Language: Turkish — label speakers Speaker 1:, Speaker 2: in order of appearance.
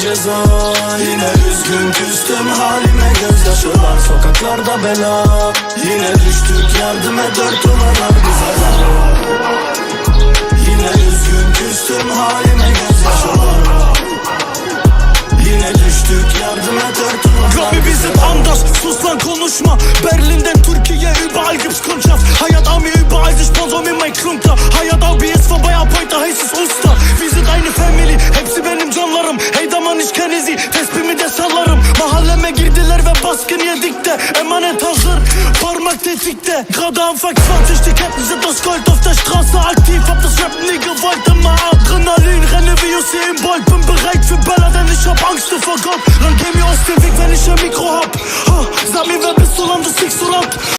Speaker 1: ceza Yine üzgün küstüm halime gözyaşı var Sokaklarda bela Yine düştük yardım et dört duvarlar bize Yine üzgün küstüm halime gözyaşı var Yine düştük yardım et dört
Speaker 2: wir
Speaker 1: bize
Speaker 2: sind
Speaker 1: dar
Speaker 2: anders. Russland konuşma. Berlin'den Türkiye überall gibt's Kundschaft. Hayat Army überall, sie sponsor mir mein Klunker. Canlarım. Hey kenne sie, tespimi de sallarım. Mahalleme girdiler ve baskın yedik de. Emanet hazır, parmak tetikte. Gerade Anfang 20, die Ketten sind aus Gold auf der Straße aktiv. Hab das Rap nie gewollt, immer Adrenalin. Renne wie Usain Bolt, bin bereit für Böller, denn ich hab Angst vor Gott. Dann geh mir aus dem Weg, wenn ich ein